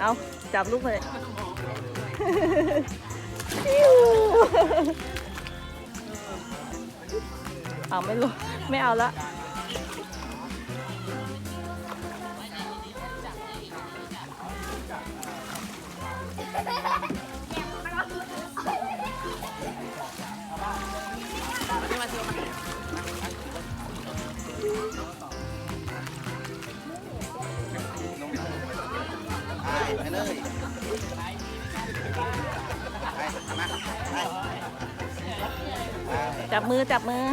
เอาจับลูกเลยปิ้วเอาไม่รู้ ไม่เอาละไป เลยไปมาไปจับมือจับมือ